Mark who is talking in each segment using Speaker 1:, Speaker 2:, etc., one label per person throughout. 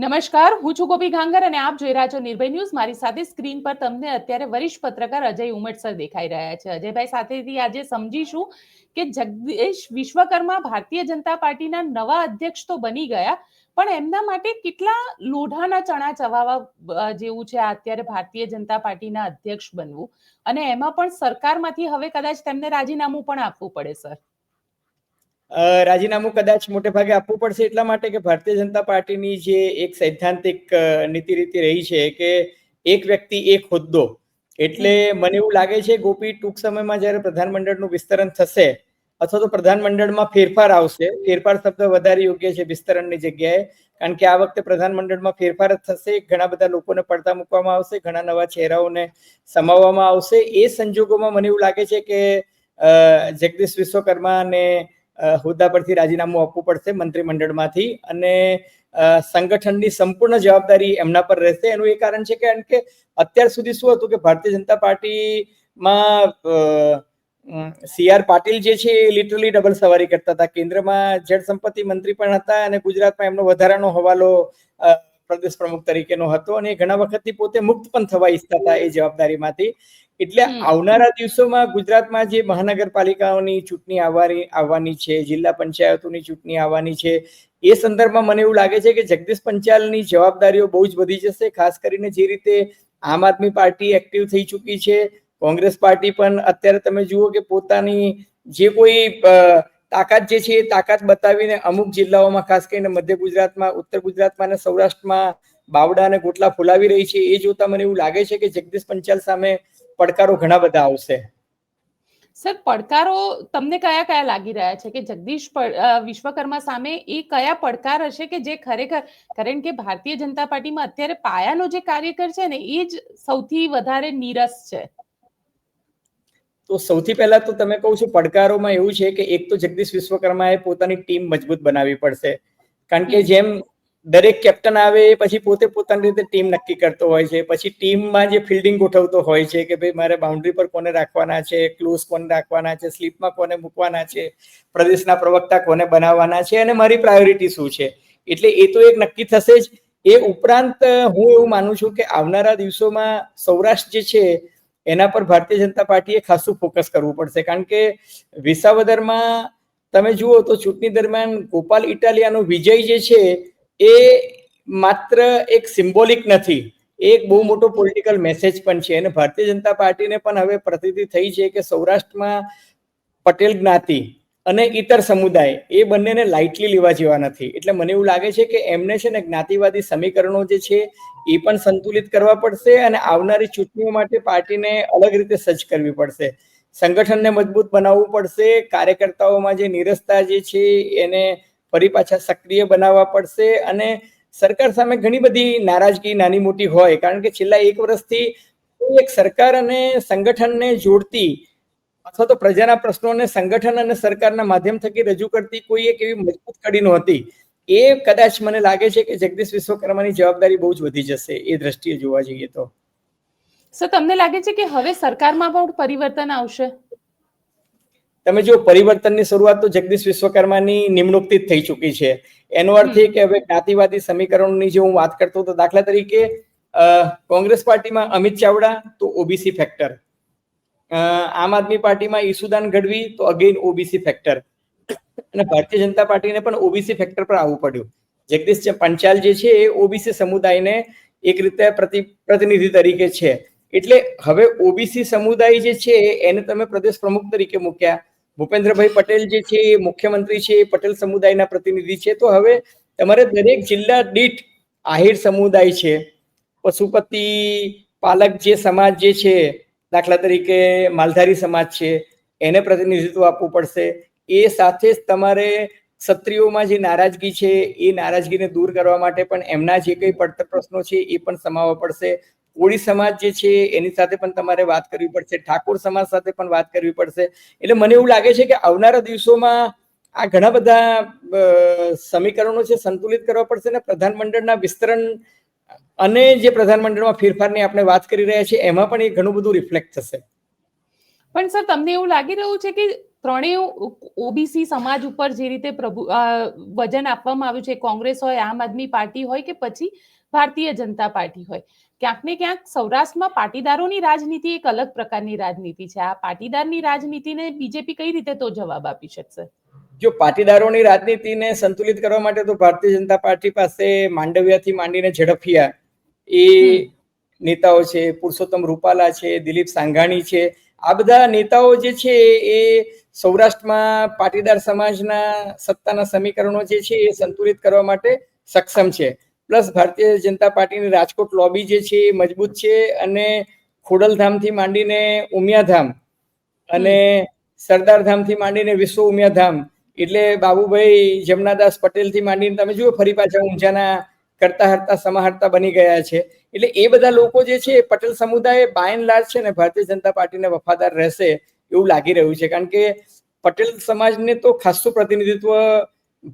Speaker 1: નમસ્કાર, હું છું ગોપી ગાંગર અને આપ જોઈ રહ્યા છો નિર્ભય ન્યૂઝ. મારી સાથે સ્ક્રીન પર તમને અત્યારે વરિષ્ઠ પત્રકાર અજય ઉમટ સર દેખાઈ રહ્યા છે. અજયભાઈ, સાથેથી આજે સમજીશું કે જગદીશ વિશ્વકર્મા ભારતીય જનતા પાર્ટીના નવા અધ્યક્ષ તો બની ગયા, પણ એમના માટે કેટલા લોઢાના ચણા ચવાવા જેવું છે અત્યારે ભારતીય જનતા પાર્ટીના અધ્યક્ષ બનવું? અને એમાં પણ સરકારમાંથી હવે કદાચ તેમને રાજીનામું પણ આપવું પડે, સર.
Speaker 2: રાજીનામું કદાચ મોટે ભાગે આપવું પડશે એટલા માટે કે ભારતીય જનતા પાર્ટીની જે એક સૈદ્ધાંતિક નીતિ રીતિ રહી છે કે એક વ્યક્તિ એક હોદ્દો. એટલે મને એવું લાગે છે ગોપી ટૂંક સમયમાં જ્યારે પ્રધાનમંડળનું વિસ્તરણ થશે અથવા તો પ્રધાનમંડળમાં ફેરફાર આવશે ફેરફાર શબ્દ વધારે યોગ્ય છે વિસ્તરણની જગ્યાએ કારણ કે આ વખતે પ્રધાનમંડળમાં ફેરફાર જ થશે ઘણા બધા લોકોને પડતા મૂકવામાં આવશે ઘણા નવા ચહેરાઓને સમાવવામાં આવશે. એ સંજોગોમાં મને એવું લાગે છે કે જગદીશ વિશ્વકર્માને અ, હોદ્દા પરથી રાજીનામું આપવું પડશે મંત્રીમંડળમાંથી અને સંગઠનની સંપૂર્ણ જવાબદારી એમના પર રહેશે. એનું એ કારણ છે કારણ કે અત્યાર સુધી શું હતું કે ભારતીય જનતા પાર્ટીમાં સી આર પાટીલ જે છે એ લિટરલી ડબલ સવારી કરતા હતા. કેન્દ્રમાં જળ સંપત્તિ મંત્રી પણ હતા અને ગુજરાતમાં એમનો વધારાનો હવાલો પ્રદેશ પ્રમુખ તરીકેનો હતો અને ઘણા વખતથી પોતે મુક્ત પણ થવા ઈચ્છતા હતા એ જવાબદારીમાંથી. એટલે આવનારા દિવસોમાં ગુજરાતમાં જે મહાનગરપાલિકાઓની ચૂંટણી આવવાની આવવાની છે જિલ્લા પંચાયતોની ચૂંટણી આવવાની છે એ સંદર્ભમાં મને એવું લાગે છે કે જગદીશ પંચાલની જવાબદારીઓ બહુ જ વધી જશે ખાસ કરીને જે રીતે આમ આદમી પાર્ટી એક્ટિવ થઈ ચૂકી છે. કોંગ્રેસ પાર્ટી પણ અત્યારે તમે જુઓ કે પોતાની જે કોઈ તાકાત જે છે એ તાકાત બતાવીને અમુક જિલ્લાઓમાં, ખાસ કરીને મધ્ય ગુજરાતમાં, ઉત્તર ગુજરાતમાં અને સૌરાષ્ટ્રમાં બાવડા અને ગોટલા ફોલાવી રહી છે, એ જોતા મને એવું લાગે છે કે જગદીશ પંચાલ સામે પડકારો ઘણા બધા આવશે.
Speaker 1: સર, પડકારો તમને કયા કયા લાગી રહ્યા છે? કે જગદીશ વિશ્વકર્મા સામે એ કયા પડકાર હશે કે જે ખરેખર, કારણ કે ભારતીય જનતા પાર્ટીમાં અત્યારે પાયાનો જે કાર્યકર છે ને, એ જ સૌથી વધારે નીરસ છે.
Speaker 2: તો સૌથી પહેલા તો તમે કહું છું પડકારોમાં એવું છે કે એક તો જગદીશ વિશ્વકર્માએ પોતાની ટીમ મજબૂત બનાવવી પડશે. કારણ કે જેમ દરેક કેપ્ટન આવે એ પછી પોતે પોતાની રીતે ટીમ નક્કી કરતો હોય છે પછી ટીમમાં જે ફિલ્ડિંગ ગોઠવતો હોય છે કે ભાઈ મારે બાઉન્ડ્રી પર કોને રાખવાના છે ક્લોઝ કોને રાખવાના છે સ્લીપમાં કોને મૂકવાના છે પ્રદેશના પ્રવક્તા કોને બનાવવાના છે અને મારી પ્રાયોરિટી શું છે? એટલે એ તો એક નક્કી થશે જ. એ ઉપરાંત હું એવું માનું છું કે આવનારા દિવસોમાં સૌરાષ્ટ્ર જે છે એના પર ભારતીય જનતા પાર્ટીએ ખાસું ફોકસ કરવું પડશે. કારણ કે વિસાવદરમાં તમે જુઓ તો ચૂંટણી દરમિયાન ગોપાલ ઇટાલિયાનો વિજય જે છે એ માત્ર એક સિમ્બોલિક નથી, એક બહુ મોટો પોલિટિકલ મેસેજ પણ છે. અને ભારતીય જનતા પાર્ટીને પણ હવે પ્રતિતિ થઈ છે કે સૌરાષ્ટ્રમાં પટેલ જ્ઞાતિ અને ઇતર સમુદાય, એ બંનેને લાઇટલી લેવા જેવા નથી. એટલે મને એવું લાગે છે કે એમને છે ને જ્ઞાતિવાદી સમીકરણો જે છે, એ પણ સંતુલિત કરવા પડશે અને આવનારી ચૂંટણીઓ માટે પાર્ટીને અલગ રીતે સજ્જ કરવી પડશે. સંગઠનને મજબૂત બનાવવું પડશે, કાર્યકર્તાઓમાં જે નિરસતા જે છે, એને ફરી પાછા સક્રિય બનાવવા પડશે અને સરકાર સામે ઘણી બધી નારાજગી નાની મોટી હોય. કારણ કે છેલ્લા એક વર્ષથી એક સરકાર અને સંગઠનને જોડતી અથવા તો પ્રજાના પ્રશ્નોને સંગઠન અને સરકારના માધ્યમ થકી રજૂ કરતી કોઈ એક એવી મજબૂત કડી નહોતી. એ કદાચ મને લાગે છે કે જગદીશ વિશ્વકર્માની જવાબદારી બહુ જ વધી જશે એ દ્રષ્ટિએ જોવા જઈએ તો.
Speaker 1: સર તમને લાગે છે કે હવે સરકારમાં પણ પરિવર્તન આવશે?
Speaker 2: તમે જો પરિવર્તનની શરૂઆત તો જગદીશ વિશ્વકર્માની નિમણૂકથી જ થઈ ચૂકી છે. એનો અર્થ એ કે હવે જ્ઞાતિવાદી સમીકરણોની જે હું વાત કરતો હતો દાખલા તરીકે કોંગ્રેસ પાર્ટીમાં અમિત ચાવડા તો ઓબીસી ફેક્ટર. આમ આદમી પાર્ટીમાં ઈસુદાન ગઢવી તો અગેન ઓબીસી ફેક્ટર અને ભારતીય જનતા પાર્ટીને પણ ઓબીસી ફેક્ટર પર આવવું પડ્યું. જગદીશ પંચાલ જે છે એ ઓબીસી સમુદાયને એક રીતે પ્રતિ, પ્રતિનિધિ તરીકે છે. એટલે હવે ઓબીસી સમુદાય જે છે એને તમે પ્રદેશ પ્રમુખ તરીકે મૂક્યા. ભૂપેન્દ્રભાઈ પટેલ જે છે એ મુખ્યમંત્રી છે, એ પટેલ સમુદાયના પ્રતિનિધિ છે. તો હવે તમારે દરેક જિલ્લા દીઠ આહિર સમુદાય છે. પશુપતિ પાલક જે સમાજ જે છે દાખલા તરીકે માલધારી સમાજ છે, એને પ્રતિનિધિત્વ આપવું પડશે. એ સાથે જ તમારે ક્ષત્રિયોમાં જે નારાજગી છે, એ નારાજગીને દૂર કરવા માટે પણ એમના જે કંઈ પડતર પ્રશ્નો છે, એ પણ સમાવવા પડશે. કોળી સમાજ જે છે, એની સાથે પણ તમારે વાત કરવી પડશે. ઠાકોર સમાજ સાથે પણ વાત કરવી પડશે. એટલે મને એવું લાગે છે કે આવનારા દિવસોમાં આ ઘણા બધા સમીકરણો છે સંતુલિત કરવા પડશે ને પ્રધાનમંડળના વિસ્તરણ અને જે પ્રધાનમંડળમાં ફેરફારની આપણે વાત કરી રહ્યા છીએ, એમાં પણ એ ઘણું બધું રિફ્લેક્ટ થશે.
Speaker 1: પણ સર, તમને એવું લાગી રહ્યું છે કે ત્રણેય ઓબીસી સમાજ ઉપર જે રીતે પ્રભુ વજન આપવામાં આવ્યું છે, કોંગ્રેસ હોય, આમ આદમી પાર્ટી હોય કે પછી ભારતીય જનતા પાર્ટી હોય, ક્યાંક ને ક્યાંક સૌરાષ્ટ્રમાં પાટીદારોની રાજનીતિ એક અલગ પ્રકારની રાજનીતિ છે. આ પાટીદારની રાજનીતિને બીજેપી કઈ રીતે તો જવાબ આપી શકશે?
Speaker 2: જો પાટીદારોની રાજનીતિને સંતુલિત કરવા માટે તો ભારતીય જનતા પાર્ટી પાસે માંડવિયાથી માંડીને ઝડપિયા એ નેતાઓ છે પુરુષોત્તમ રૂપાલા છે દિલીપ સાંઘાણી છે આ બધા નેતાઓ જે છે એ સૌરાષ્ટ્રમાં પાટીદાર સમાજના સત્તાના સમીકરણો જે છે એ સંતુલિત કરવા માટે સક્ષમ છે. પ્લસ ભારતીય જનતા પાર્ટીની રાજકોટ લોબી જે છે એ મજબૂત છે અને ખોડલધામથી માંડીને ઉમિયાધામ અને સરદારધામથી માંડીને વિશ્વ ઉમિયાધામ એટલે બાબુભાઈ જમનાદાસ પટેલથી માંડીને તમે જુઓ, ફરી પાછા ઊંઝાના કરતા હરતા, સમાહર્તા બની ગયા છે. એટલે એ બધા લોકો જે છે પટેલ સમુદાય બાય એન્ડ લાર્જ છે ને ભારતીય જનતા પાર્ટીને વફાદાર રહેશે એવું લાગી રહ્યું છે. કારણ કે પટેલ સમાજને તો ખાસું પ્રતિનિધિત્વ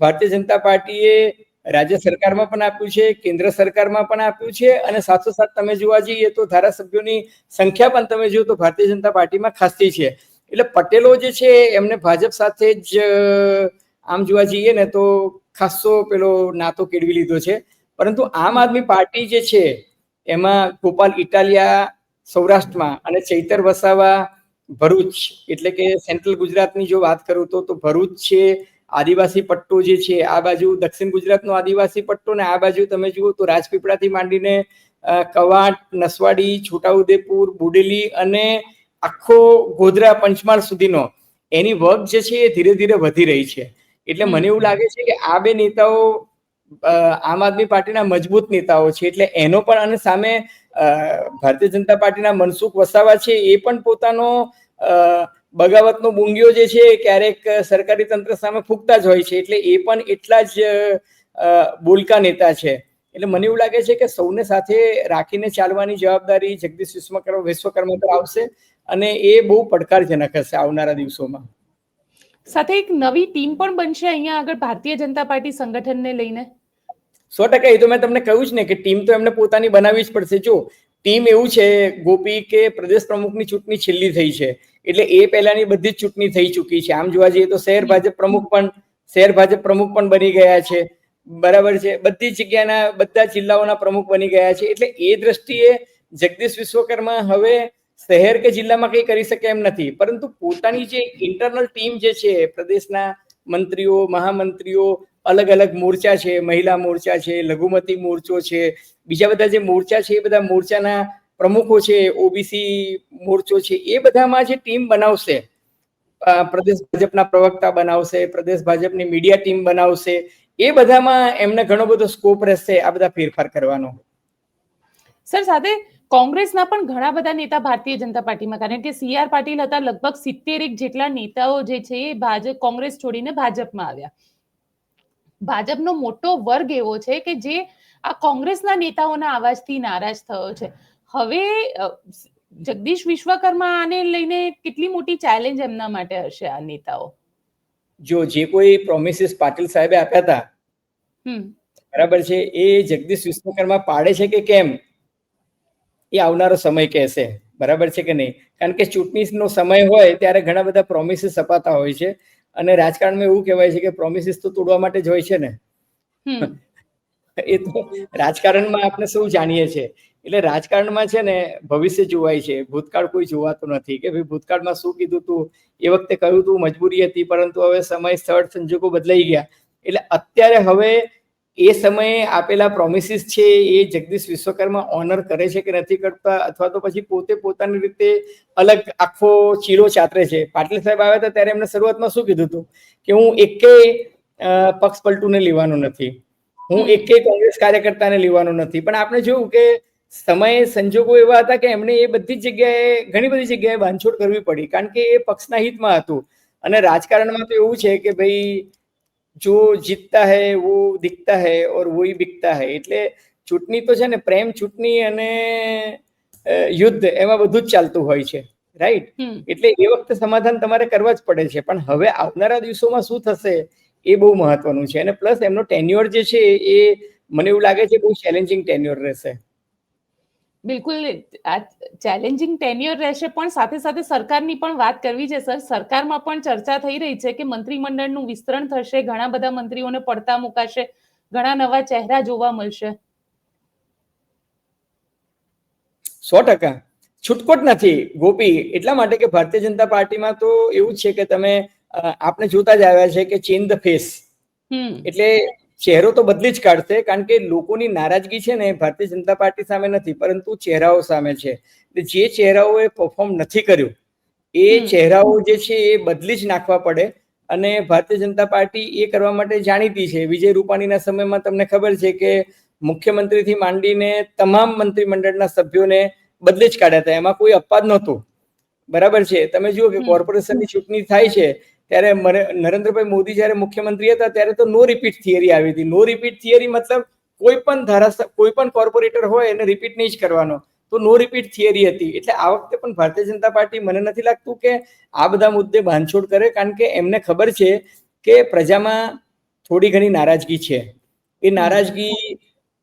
Speaker 2: ભારતીય જનતા પાર્ટીએ રાજ્ય સરકારમાં પણ આપ્યું છે, કેન્દ્ર સરકારમાં પણ આપ્યું છે અને સાથોસાથ તમે જોવા જઈએ તો ધારાસભ્યોની સંખ્યા પણ તમે જુઓ તો ભારતીય જનતા પાર્ટીમાં ખાસી છે. એટલે પટેલો જે છે, એમને ભાજપ સાથે જ આમ જોવા જઈએ ને તો ખાસો પેલો નાતો કેળવી લીધો છે. પરંતુ આમ આદમી પાર્ટી જે છે, એમાં ગોપાલ ઇટાલિયા સૌરાષ્ટ્રમાં અને ચૈતર વસાવા ભરૂચ, એટલે કે સેન્ટ્રલ ગુજરાતની જો વાત કરું તો તો ભરૂચ છે, આદિવાસી પટ્ટો જે છે, આ બાજુ દક્ષિણ ગુજરાતનો આદિવાસી પટ્ટો ને આ બાજુ તમે જુઓ તો રાજપીપળાથી માંડીને કવાટ, નસવાડી, છોટાઉદેપુર, બુડેલી અને આખો ગોધરા પંચમહાલ સુધીનો એની વર્ક જે છે એ ધીરે ધીરે વધી રહી છે. એટલે મને એવું લાગે છે કે આ બે નેતાઓ આમ આદમી પાર્ટીના મજબૂત નેતાઓ છે. એટલે એનો પણ અને સામે ભારતીય જનતા પાર્ટીના મનસુખ વસાવા છે એ પણ પોતાનો બગાવતનો બુંગીઓ જે છે એ ક્યારેક સરકારી તંત્ર સામે ફૂંકતા જ હોય છે. એટલે એ પણ એટલા જ બોલકા નેતા છે. એટલે મને એવું લાગે છે કે સૌને સાથે રાખીને ચાલવાની જવાબદારી જગદીશ વિશ્વકર્મા વિશ્વકર્મા પર આવશે. અને એ બહુ પડકારજનક હશે આવનારા દિવસોમાં.
Speaker 1: સાથે એક નવી ટીમ પણ બનશે અહીંયા આગળ ભારતીય જનતા પાર્ટી સંગઠનને લઈને.
Speaker 2: સો ટકા એ તો મેં તમને કહ્યું જ ને કે ટીમ તો એમને પોતાની બનાવવી જ પડશે. જો ટીમ એવું છે ગોપી કે પ્રદેશ પ્રમુખની ચૂંટણી છેલ્લી થઈ છે એટલે એ પહેલાની બધી જ ચૂંટણી થઈ ચૂકી છે. આમ જોવા જઈએ તો શહેર ભાજપ પ્રમુખ પણ શહેર ભાજપ પ્રમુખ પણ બની ગયા છે. બરાબર છે. બધી જ જગ્યાના બધા જિલ્લાઓના પ્રમુખ બની ગયા છે. એટલે એ દ્રષ્ટિએ જગદીશ વિશ્વકર્મા હવે શહેર કે જિલ્લામાં કંઈ કરી શકે એમ નથી. પરંતુ પોતાની જે ઇન્ટરનલ ટીમ જે છે, પ્રદેશના મંત્રીઓ, મહામંત્રીઓ, અલગ અલગ મોરચા છે, મહિલા મોરચા છે, લઘુમતી મોરચો છે, બીજા બધા જે મોરચા છે, એ બધા મોરચાના પ્રમુખો છે, ઓબીસી મોરચો છે, એ બધામાં જે ટીમ બનાવશે પ્રદેશ ભાજપના પ્રવક્તા બનાવશે, પ્રદેશ ભાજપની મીડિયા ટીમ બનાવશે, એ બધામાં એમને ઘણો બધો સ્કોપ રહેશે આ બધા ફેરફાર કરવાનો.
Speaker 1: સર, સાથે કોંગ્રેસના પણ ઘણા બધા નેતા ભારતીય જનતા પાર્ટીમાં કારણ કે સી આર પાટીલ હતા લગભગ સિત્તેર એક જેટલા નેતાઓ જે છે એ ભાજપ કોંગ્રેસ છોડીને ભાજપમાં આવ્યા. ભાજપનો મોટો વર્ગ એવો છે કે જે આ કોંગ્રેસના નેતાઓના અવાજથી નારાજ થયો છે. હવે જગદીશ વિશ્વકર્મા આને લઈને કેટલી મોટી ચેલેન્જ એમના માટે હશે આ નેતાઓ?
Speaker 2: જો જે કોઈ પ્રોમિસીસ પાટીલ સાહેબે આપ્યા હતા બરાબર છે એ જગદીશ વિશ્વકર્મા પાડે છે કે કેમ? એ આવનારો સમય કહેશે. બરાબર છે કે નહીં? કારણ કે ચૂંટણીનો સમય હોય ત્યારે ઘણા બધા પ્રોમિસીસ અપાતા હોય છે. અને રાજકારણમાં એવું કહેવાય છે કે પ્રોમિસીસ તો તોડવા માટે જ હોય છે ને. એ તો રાજકારણમાં આપણે સૌ જાણીએ છીએ. એટલે રાજકારણમાં છે ને ભવિષ્ય જોવાય છે. ભૂતકાળ કોઈ જોવાતો નથી કે ભાઈ ભૂતકાળમાં શું કીધું તું? એ વખતે કહ્યું તું મજબૂરી હતી પરંતુ હવે સમય સ્થળ સંજોગો બદલાઈ ગયા. એટલે અત્યારે હવે એ સમયે આપેલા પ્રોમિસીસ છે એ જગદીશ વિશ્વકર્મા ઓનર કરે છે કે નથી કરતા? અથવા તો પછી પોતે પોતાની રીતે અલગ આખો ચીડો ચાતરે છે? પાટીલ સાહેબ આવ્યા હતા ત્યારે એમને શરૂઆતમાં શું કીધું હતું? કે હું એકેય અ, પક્ષ પલટુને લેવાનો નથી. હું એકે કોંગ્રેસ કાર્યકર્તાને લેવાનો નથી. પણ આપણે જોયું કે સમય સંજોગો એવા હતા કે એમને એ બધી જ જગ્યાએ ઘણી બધી જગ્યાએ બાંધછોડ કરવી પડી. કારણ કે એ પક્ષના હિતમાં હતું. અને રાજકારણમાં તો એવું છે કે ભાઈ જો જીતતા હૈ વો દિખતા હૈ ઓર વોહી બિકતા હૈ. એટલે ચૂંટણી તો છે ને પ્રેમ ચૂંટણી અને યુદ્ધ એમાં બધું જ ચાલતું હોય છે રાઈટ? એટલે એ વખતે સમાધાન તમારે કરવા જ પડે છે. પણ હવે આવનારા દિવસોમાં શું થશે એ બહુ મહત્વનું છે. અને પ્લસ એમનો ટેન્યુઅર જે છે એ મને એવું લાગે છે બહુ ચેલેન્જિંગ ટેન્યુઅર રહેશે.
Speaker 1: બિલકુલ આ ચેલેન્જિંગ ટેન્યુઅર રહેશે પણ સાથે સાથે સરકારની પણ વાત કરવી છે સર. સરકારમાં પણ ચર્ચા થઈ રહી છે કે મંત્રીમંડળનું વિસ્તરણ થશે ઘણા બધા મંત્રીઓને પડતા મુકાશે ઘણા નવા ચહેરા જોવા મળશે.
Speaker 2: સો ટકા. છૂટકોટ નથી. ગોપી એટલા માટે કે ભારતીય જનતા પાર્ટીમાં તો એવું જ છે કે તમે આપણે જોતા જ આવ્યા છે કે ચેન્જ ધ ફેસ.
Speaker 1: હમ.
Speaker 2: એટલે ચહેરો તો બદલી જ કાઢશે કારણ કે લોકોની નારાજગી છે ને ભારતીય જનતા પાર્ટી સામે નથી પરંતુ ચહેરાઓ સામે છે. જે ચહેરાઓએ પરફોર્મ નથી કર્યું એ ચહેરાઓ જે છે એ બદલી જ નાખવા પડે અને ભારતીય જનતા પાર્ટી એ કરવા માટે જાણીતી છે. વિજય રૂપાણીના સમયમાં તમને ખબર છે કે મુખ્યમંત્રીથી માંડીને તમામ મંત્રીમંડળના સભ્યોને બદલી જ કાઢ્યા હતા. એમાં કોઈ અપવાદ નહોતું. બરાબર છે? તમે જુઓ કે કોર્પોરેશનની ચૂંટણી થાય છે ત્યારે નરેન્દ્રભાઈ મોદી જ્યારે મુખ્યમંત્રી હતા ત્યારે તો નો રિપીટ થિયરી આવી હતી. નો રિપીટ થિયરી મતલબ કોઈ પણ ધારાસભ્ય, કોઈ પણ કોર્પોરેટર હોય એને રિપીટ નહીં જ કરવાનો. તો નો રિપીટ થિયરી હતી. એટલે આ વખતે પણ ભારતીય જનતા પાર્ટી મને નથી લાગતું કે આ બધા મુદ્દે બાંધછોડ કરે, કારણ કે એમને ખબર છે કે પ્રજામાં થોડી ઘણી નારાજગી છે. એ નારાજગી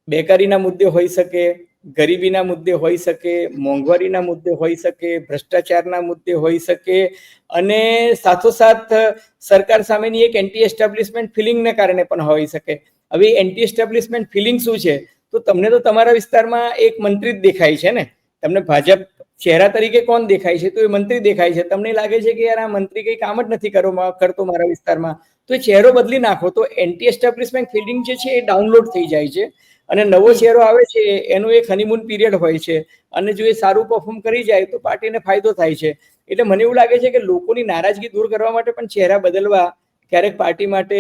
Speaker 2: બેકારીના મુદ્દે હોઈ શકે ગરીબીના મુદ્દે હોઈ શકે, મોંઘવારીના મુદ્દે હોઈ શકે, ભ્રષ્ટાચારના મુદ્દે હોઈ શકે અને સાથોસાથ સરકાર સામેની એક એન્ટી એસ્ટાબ્લિશમેન્ટ ફિલિંગને કારણે પણ હોઈ શકે. હવે એન્ટી એસ્ટાબ્લિશમેન્ટ ફિલિંગ શું છે? તો તમને તો તમારા વિસ્તારમાં એક મંત્રી જ દેખાય છે ને? તમને ભાજપ ચહેરા તરીકે કોણ દેખાય છે? તો એ મંત્રી દેખાય છે. તમને લાગે છે કે યાર આ મંત્રી કઈ કામ જ નથી કરો કરતો મારા વિસ્તારમાં. તો એ ચહેરો બદલી નાખો. તો એન્ટી એસ્ટાબ્લિશમેન્ટ ફિલિંગ જે છે એ ડાઉનલોડ થઈ જાય છે. અને નવો ચહેરો આવે છે, એનું એક હનીમૂન પીરિયડ હોય છે. અને જો એ સારું પરફોર્મ કરી જાય, તો પાર્ટીને ફાયદો થાય છે. એટલે મને એવું લાગે છે કે લોકોની નારાજગી દૂર કરવા માટે પણ ચહેરા બદલવા ક્યારેક પાર્ટી માટે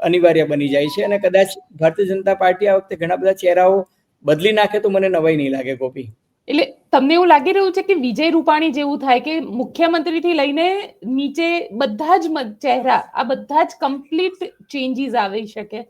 Speaker 2: અનિવાર્ય બની જાય છે. અને કદાચ ભારતીય જનતા પાર્ટી આ વખતે ઘણા બધા ચહેરાઓ બદલી નાખે તો મને નવાઈ નહીં લાગે, ગોપી.
Speaker 1: એટલે તમને એવું લાગી રહ્યું છે કે વિજય રૂપાણી જેવું થાય કે મુખ્યમંત્રીથી લઈને નીચે બધા જ ચહેરા, આ બધા જ કમ્પ્લીટ ચેન્જીસ આવી શકે?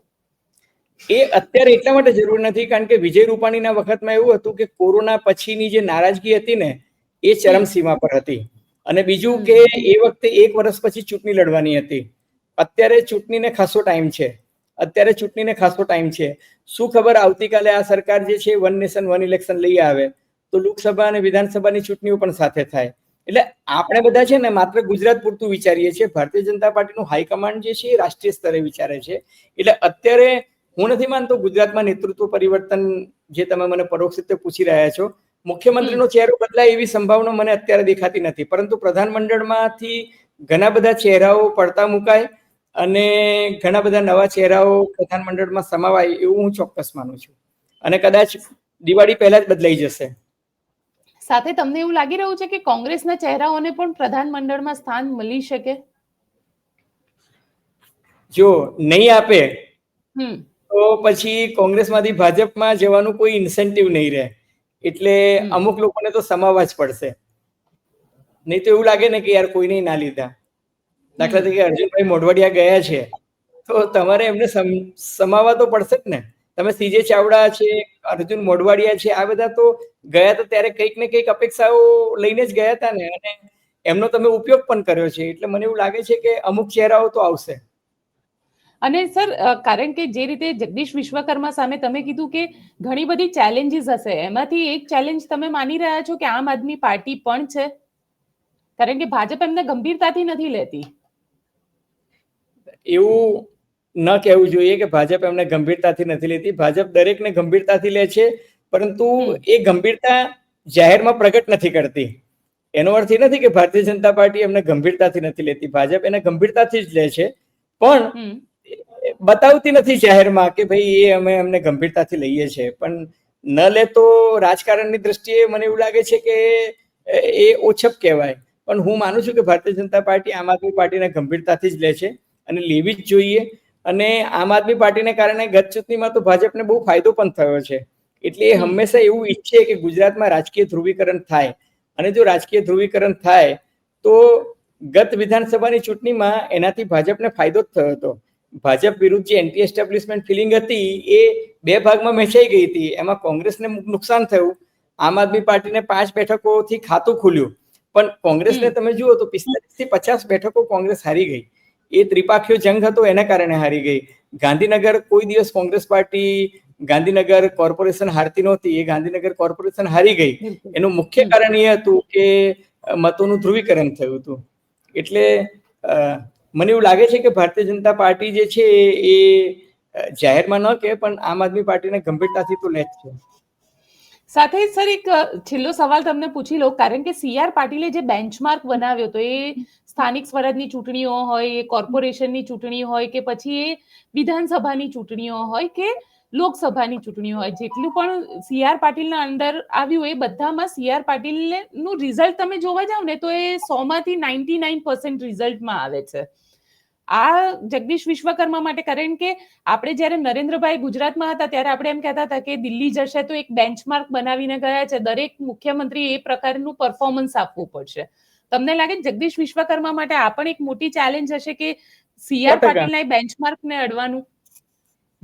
Speaker 2: એ અત્યારે એટલા માટે જરૂર નથી કારણ કે વિજય રૂપાણીના વખતમાં એવું હતું કે કોરોના પછીની જે નારાજગી હતી ને એ ચરમસીમા પર હતી. અને બીજું કે એ વખતે એક વર્ષ પછી ચૂંટણી લડવાની હતી. અત્યારે ચૂંટણીને ખાસો ટાઈમ છે. અત્યારે ચૂંટણીને ખાસો ટાઈમ છે. શું ખબર આવતીકાલે આ સરકાર જે છે વન નેશન વન ઇલેક્શન લઈ આવે? તો લોકસભા અને વિધાનસભાની ચૂંટણીઓ પણ સાથે થાય. એટલે આપણે બધા છે ને માત્ર ગુજરાત પૂરતું વિચારીએ છીએ. ભારતીય જનતા પાર્ટીનું હાઈકમાન્ડ જે છે એ રાષ્ટ્રીય સ્તરે વિચારે છે. એટલે અત્યારે હું નથી માનતો ગુજરાતમાં નેતૃત્વ પરિવર્તન જે તમે મને પરોક્ષ રીતે પૂછી રહ્યા છો મુખ્યમંત્રીનો ચહેરો બદલાય એવી સંભાવના મને અત્યારે દેખાતી નથી. પરંતુ પ્રધાનમંડળમાંથી ઘણા બધા ચહેરાઓ પડતા મુકાય અને ઘણા બધા નવા ચહેરાઓ પ્રધાનમંડળમાં સમાવાય એવું હું ચોક્કસ માનું છું. અને કદાચ દિવાળી પહેલા જ બદલાઈ જશે.
Speaker 1: સાથે તમને એવું લાગી રહ્યું છે કે કોંગ્રેસના ચહેરાઓને પણ પ્રધાનમંડળમાં સ્થાન મળી શકે?
Speaker 2: જો નહીં આપે
Speaker 1: હમ.
Speaker 2: તો પછી કોંગ્રેસમાંથી ભાજપમાં જવાનું કોઈ ઇન્સેન્ટિવ નહીં રહે. એટલે અમુક લોકોને તો સમાવવા જ પડશે. નહીં તો એવું લાગે ને કે યાર કોઈને ના લીધા. દાખલા તરીકે અર્જુનભાઈ મોઢવાડિયા ગયા છે. તો તમારે એમને સમ- સમાવવા તો પડશે જ ને. તમે સીજે ચાવડા છે અર્જુન મોઢવાડિયા છે આ બધા તો ગયા તો ત્યારે કંઈક ને કંઈક અપેક્ષાઓ લઈને જ ગયા હતા ને. અને એમનો તમે ઉપયોગ પણ કર્યો છે. એટલે મને એવું લાગે છે કે અમુક ચહેરાઓ તો આવશે.
Speaker 1: અને સર કારણ કે જે રીતે જગદીશ વિશ્વકર્મા સામે તમે કીધું કે ઘણી બધી ચેલેન્જીસ હશે એમાંથી એક ચેલેન્જ તમે માની રહ્યા છો કે આમ આદમી પાર્ટી પણ છે? કારણ કે ભાજપ એમને ગંભીરતાથી નથી લેતી.
Speaker 2: એવું ન કહેવું જોઈએ કે ભાજપ એમને ગંભીરતાથી નથી લેતી. ભાજપ દરેકને ગંભીરતાથી લે છે પરંતુ એ ગંભીરતા જાહેરમાં પ્રગટ નથી કરતી. એનો અર્થ એ નથી કે ભારતીય જનતા પાર્ટી એમને ગંભીરતાથી નથી લેતી. ભાજપ એને ગંભીરતાથી જ લે છે. પણ બતાવતી નથી જાહેરમાં કે ભાઈ એ અમે એમને ગંભીરતાથી લઈએ છીએ. પણ ન લે તો રાજકારણની દ્રષ્ટિએ મને એવું લાગે છે કે એ ઓછપ કહેવાય. પણ હું માનું છું કે ભારતીય જનતા પાર્ટી આમ આદમી પાર્ટીને ગંભીરતાથી જ લે છે અને લેવી જ જોઈએ. અને આમ આદમી પાર્ટીને કારણે ગત ચૂંટણીમાં તો ભાજપને બહુ ફાયદો પણ થયો છે. એટલે એ હંમેશા એવું ઈચ્છે કે ગુજરાતમાં રાજકીય ધ્રુવીકરણ થાય. અને જો રાજકીય ધ્રુવીકરણ થાય તો ગત વિધાનસભાની ચૂંટણીમાં એનાથી ભાજપને ફાયદો જ થયો હતો. ભાજપ વિરુદ્ધ જે એન્ટી એસ્ટાબ્લિશમેન્ટ ફિલિંગ હતી એ બે ભાગમાં વહેંચાઈ ગઈ હતી. એમાં કોંગ્રેસને નુકસાન થયું આમ આદમી પાર્ટીને પાંચ બેઠકોથી ખાતું ખુલ્યું. પણ કોંગ્રેસને તમે જુઓ તો પિસ્તાલીસથી પચાસ બેઠકો કોંગ્રેસ હારી ગઈ. એ ત્રિપાખીઓ જંગ હતો એના કારણે હારી ગઈ. ગાંધીનગર કોઈ દિવસ કોંગ્રેસ પાર્ટી ગાંધીનગર કોર્પોરેશન હારતી નહોતી એ ગાંધીનગર કોર્પોરેશન હારી ગઈ. એનું મુખ્ય કારણ એ હતું કે મતોનું ધ્રુવીકરણ થયું હતું. એટલે મને એવું લાગે છે કે ભારતીય જનતા પાર્ટી જે છે એ જાહેરમાં ન કહે, પણ આમ આદમી પાર્ટીને ગંભીરતાથી તો લે જ છે.
Speaker 1: સાથે સર એક છેલ્લો સવાલ તમને પૂછી લો કારણ કે સીઆર પાટીલે જે બેન્ચમાર્ક બનાવ્યો તો એ સ્થાનિક સ્વરાજની ચૂંટણીઓ હોય, એ કોર્પોરેશનની ચૂંટણી હોય, કે પછી એ વિધાનસભાની ચૂંટણીઓ હોય, કે લોકસભાની ચૂંટણીઓ હોય. જેટલું પણ સીઆર પાટીલના અંડર આવ્યું, એ બધામાં સીઆર પાટીલનું રિઝલ્ટ તમે જોવા જાવ ને, તો એ સોમાંથી નાઇન્ટી નાઇન પર્સન્ટ રિઝલ્ટમાં આવે છે. આ જગદીશ વિશ્વકર્મા માટે કારણ કે આપણે જ્યારે નરેન્દ્રભાઈ ગુજરાતમાં હતા ત્યારે આપણે એમ કહેતા હતા કે દિલ્હી જશે તો એક બેન્ચમાર્ક બનાવીને ગયા છે. દરેક મુખ્યમંત્રી એ પ્રકારનું પરફોર્મન્સ આપવું પડશે. તમને લાગે જગદીશ વિશ્વકર્મા માટે આ પણ એક મોટી ચેલેન્જ હશે કે
Speaker 2: સીઆર પાટીલ.
Speaker 1: પાટીલના બેન્ચમાર્કને અડવાનું?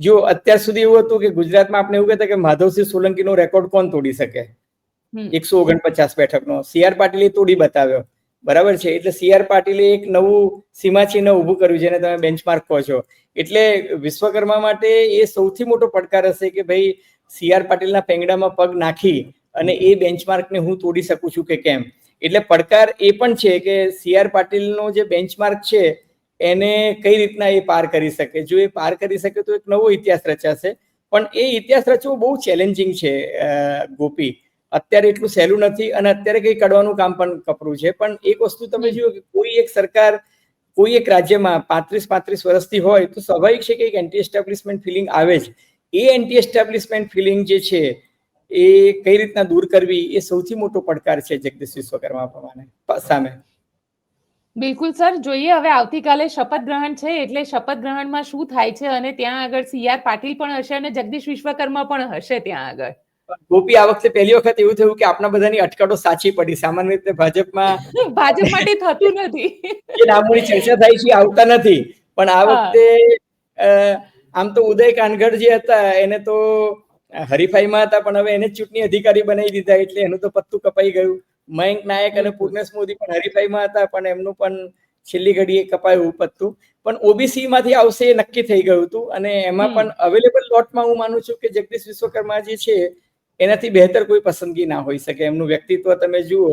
Speaker 2: જો અત્યાર સુધી એવું હતું કે ગુજરાતમાં આપણે એવું કહેતા કે માધવસિંહ સોલંકીનો રેકોર્ડ કોણ તોડી શકે? એકસો ઓગણપચાસ બેઠકનો. નો સીઆર પાટીલે તોડી બતાવ્યો. બરાબર છે? એટલે સી આર પાટીલે એક નવું સીમાચિહ્ન ઊભું કર્યું, જેને તમે બેન્ચમાર્ક કહો છો. એટલે વિશ્વકર્મા માટે એ સૌથી મોટો પડકાર હશે કે ભાઈ સી આર પાટીલના પેંગડામાં પગ નાખી અને એ બેન્ચમાર્કને હું તોડી શકું છું કે કેમ? એટલે પડકાર એ પણ છે કે સી આર પાટીલનો જે બેન્ચમાર્ક છે, એને કઈ રીતના એ પાર કરી શકે? જો એ પાર કરી શકે તો એક નવો ઇતિહાસ રચાશે. પણ એ ઇતિહાસ રચવો બહુ ચેલેન્જિંગ છે ગોપી. અત્યારે એટલું સહેલું નથી અને અત્યારે કંઈ કાઢવાનું કામ પણ કપરું છે. પણ એક વસ્તુ તમે જુઓ કે કોઈ એક સરકાર કોઈ એક રાજ્યમાં પાંત્રીસ પાંત્રીસ વર્ષથી હોય તો સ્વાભાવિક છે કે એક એન્ટી એસ્ટાબ્લિશમેન્ટ ફિલિંગ આવે જ. એ એન્ટી એસ્ટાબ્લિશમેન્ટ ફિલિંગ જે છે એ કઈ રીતના દૂર કરવી એ સૌથી મોટો પડકાર છે જગદીશ વિશ્વકર્મા પ્રમાણે સામે.
Speaker 1: બિલકુલ સર જોઈએ હવે આવતીકાલે શપથ ગ્રહણ છે એટલે શપથ ગ્રહણમાં શું થાય છે અને ત્યાં આગળ સી આર પાટીલ પણ હશે અને જગદીશ વિશ્વકર્મા પણ હશે ત્યાં આગળ.
Speaker 2: ગોપી આ વખતે પહેલી વખત એવું થયું કે આપણા બધાની અટકળો સાચી પડી. સામાન્ય રીતે ભાજપમાં
Speaker 1: ભાજપ માટે થતું નથી.
Speaker 2: એ નામોની ચર્ચા થાય છે આવતા નથી. પણ આ વખતે આમ તો ઉદય કાનગડ જે હતા એને તો હરીફાઈમાં હતા પણ હવે એને ચૂંટણી અધિકારી બનાવી દીધા એટલે એનું તો પત્તું કપાઈ ગયું. મયંક નાયક અને પૂર્ણેશ મોદી પણ હરીફાઈમાં હતા પણ એમનું પણ છેલ્લી ઘડીએ કપાયું પત્તું. પણ ઓબીસી માંથી આવશે એ નક્કી થઈ ગયું હતું અને એમાં પણ અવેલેબલ લોટમાં હું માનું છું કે જગદીશ વિશ્વકર્મા જે છે એનાથી બહેતર કોઈ પસંદગી ના હોઈ શકે. એમનું વ્યક્તિત્વ તમે જુઓ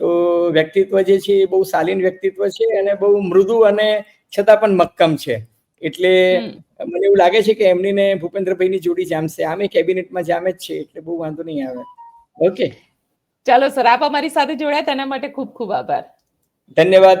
Speaker 2: તો વ્યક્તિત્વ જે છે એ બહુ શાલીન વ્યક્તિત્વ છે અને બહુ મૃદુ અને છતાં પણ મક્કમ છે. એટલે મને એવું લાગે છે કે એમની ને ભૂપેન્દ્રભાઈની જોડી જામશે. આમે કેબિનેટમાં જામે જ છે એટલે બહુ વાંધો નહીં આવે. ઓકે
Speaker 1: ચાલો સર આપ અમારી સાથે જોડાયા તેના માટે ખૂબ ખૂબ આભાર.
Speaker 2: ધન્યવાદ.